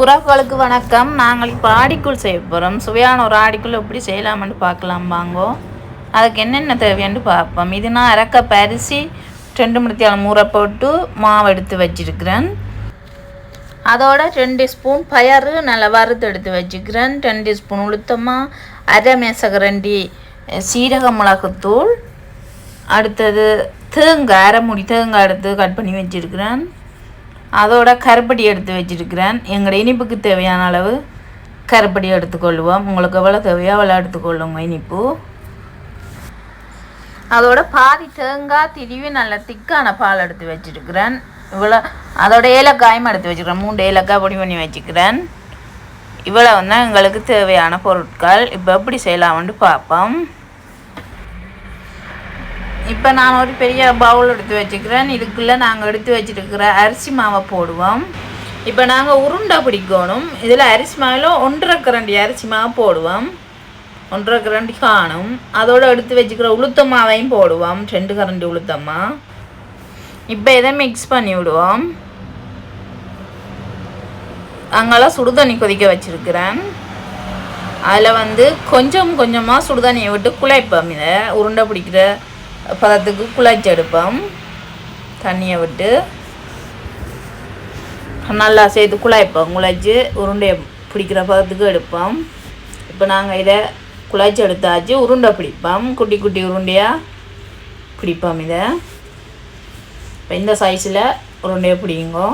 புறாக்களுக்கு வணக்கம். நாங்கள் இப்போ ஆடிக்குள் செய்ய போகிறோம் சுவையான ஒரு ஆடிக்குள் எப்படி செய்யலாம்னு பார்க்கலாம் வாங்கோ. அதுக்கு என்னென்ன தேவையான்னு பார்ப்போம். இது நான் இறக்க பரிசி ரெண்டு மணித்தியாலம் மூற போட்டு மாவு எடுத்து வச்சிருக்கிறேன். அதோட ரெண்டு ஸ்பூன் பயறு நல்லா வறுத்து எடுத்து வச்சுக்கிறேன் ரெண்டு ஸ்பூன் உளுத்தமாக அரை மேசகரண்டி சீரக மிளகுத்தூள் அடுத்தது தேங்காய் அரை முடி தேங்காய் எடுத்து கட் பண்ணி வச்சுருக்கிறேன். அதோட கருப்படி எடுத்து வச்சிருக்கிறேன். எங்களோட இனிப்புக்கு தேவையான அளவு கருப்படி எடுத்துக்கொள்வோம். உங்களுக்கு எவ்வளோ தேவையோ அவ்வளோ எடுத்துக்கொள்ளுங்க இனிப்பு. அதோட பாதி தேங்காய் திருவி நல்ல திக்கான பால் எடுத்து வச்சிருக்கிறேன். இவ்வளோ அதோட ஏலக்காயும் எடுத்து வச்சுக்கிறேன் மூணு ஏலக்காய் பொடி பண்ணி வச்சுக்கிறேன் இவ்வளோ வந்து எங்களுக்கு தேவையான பொருட்கள். இப்போ எப்படி செய்யலாம்னு பார்ப்போம். இப்போ நான் ஒரு பெரிய பவுல் எடுத்து வச்சுக்கிறேன். இதுக்குள்ளே நாங்கள் எடுத்து வச்சுருக்கிற அரிசி மாவை போடுவோம். இப்போ நாங்கள் உருண்டை பிடிக்கணும். இதில் அரிசி மாவில் ஒன்றரை கரண்டி அரிசி மாவு போடுவோம். ஒன்றரை கரண்டி காணும். அதோடு எடுத்து வச்சுக்கிற உளுத்த மாவையும் போடுவோம். ரெண்டு கரண்டி உளுத்தம்மா இப்போ இதை மிக்ஸ் பண்ணி விடுவோம். அங்கெல்லாம் சுடுதண்ணி கொதிக்க வச்சுருக்கிறேன். அதில் வந்து கொஞ்சம் கொஞ்சமாக சுடுதண்ணியை விட்டு குழைப்போம் இதை உருண்டை பிடிக்கிற பதத்துக்கு குழச்சி எடுப்போம் தண்ணியை விட்டு நல்லா சேர்த்து குழாய்ப்போம். குழச்சி உருண்டையை பிடிக்கிற பதத்துக்கு எடுப்போம். இப்போ நாங்கள் இதை குழச்சி எடுத்தாச்சு உருண்டை பிடிப்போம். குட்டி குட்டி உருண்டையாக பிடிப்போம் இதை. இப்போ இந்த சைஸில் உருண்டையை பிடிங்கோ.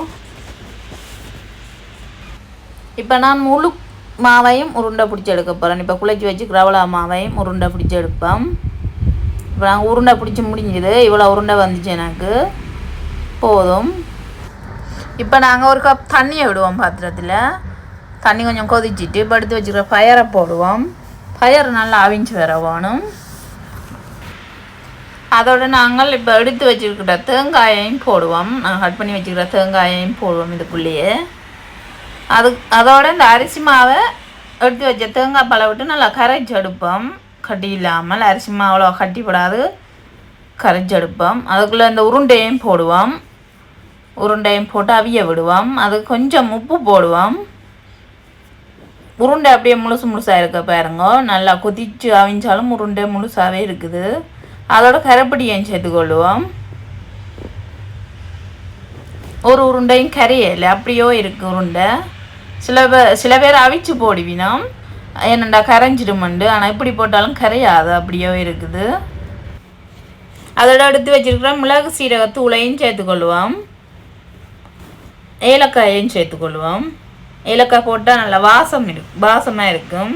இப்போ நான் முழு மாவையும் உருண்டை பிடிச்சி எடுக்க போகிறேன் இப்போ குழச்சி வச்சு கிரவலா மாவையும் உருண்டை பிடிச்சி எடுப்போம். இப்போ நாங்கள் உருண்டை பிடிச்சி முடிஞ்சுது. இவ்வளோ உருண்டை வந்துச்சு எனக்கு. போதும். இப்போ நாங்கள் ஒரு கப் தண்ணியை விடுவோம் பாத்திரத்தில். தண்ணி கொஞ்சம் கொதிச்சிட்டு இப்போ எடுத்து வச்சுக்கிற ஃபயரை போடுவோம். ஃபயர் நல்லா அவிஞ்சு வர வேணும். அதோடு நாங்கள் இப்போ எடுத்து வச்சுருக்கிற தேங்காயையும் போடுவோம். நாங்கள் கட் பண்ணி வச்சுக்கிற தேங்காயையும் போடுவோம் இதுக்குள்ளேயே. அது அதோட இந்த அரிசி மாவை எடுத்து வச்ச தேங்காய் பழம் விட்டு நல்லா கரைச்சி எடுப்போம். கட்டி இல்லாமல் அரிசி மாவில் கட்டி போடாது. கரைஞ்செடுப்போம். அதுக்குள்ளே இந்த உருண்டையும் போடுவோம். உருண்டையும் போட்டு அவிய விடுவோம். அது கொஞ்சம் உப்பு போடுவோம். உருண்டை அப்படியே முழுசு முழுசாக இருக்க பாருங்க. நல்லா கொதிச்சு அவிஞ்சாலும் உருண்டை முழுசாகவே இருக்குது. அதோட கரைப்படியும் சேர்த்துக்கொள்ளுவோம் ஒரு உருண்டையும் கரையலை. அப்படியோ இருக்குது உருண்டை. சில பேர் சில பேர் அவிச்சு போடுவினோம். என்னண்டா கரைஞ்சிடுமண்டு. ஆனால் இப்படி போட்டாலும் கரையாது அப்படியோ இருக்குது. அதோட எடுத்து வச்சிருக்கிற மிளகு சீரக தூளையும் சேர்த்துக்கொள்வோம் ஏலக்காயையும் சேர்த்துக்கொள்வோம் ஏலக்காய் போட்டால் நல்லா வாசம் இருக்கு வாசமாக இருக்கும்.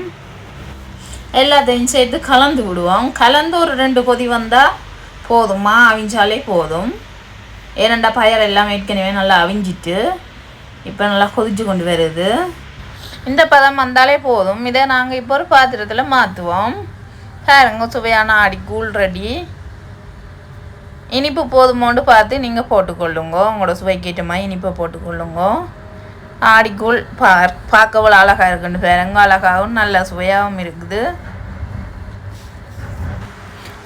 எல்லாத்தையும் சேர்த்து கலந்து விடுவோம். கலந்து ஒரு ரெண்டு கொதி வந்தால் போதுமா? அவிஞ்சாலே போதும். ஏனண்டா பயர் எல்லாம் ஏற்கனவே நல்லா அவிஞ்சிட்டு இப்போ நல்லா கொதிச்சு கொண்டு வருது. இந்த பதம் வந்தாலே போதும். இதை நாங்கள் இப்போ ஒரு பாத்திரத்தில் மாற்றுவோம் பாருங்க சுவையான ஆடி கூழ் ரெடி இனிப்பு போதுமோண்டு பார்த்து நீங்கள் போட்டுக்கொள்ளுங்க. உங்களோட சுவைக்கேற்ற மாதிரி இனிப்பை போட்டுக்கொள்ளுங்க. ஆடிக்கூழ் பா பார்க்கவள அழகாக இருக்குன்னு பாருங்க. அழகாகவும் நல்ல சுவையாகவும் இருக்குது.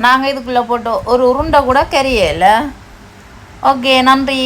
நாங்கள் இதுக்குள்ளே போட்டோம் ஒரு உருண்டை கூட கரியலை ஓகே நன்றி.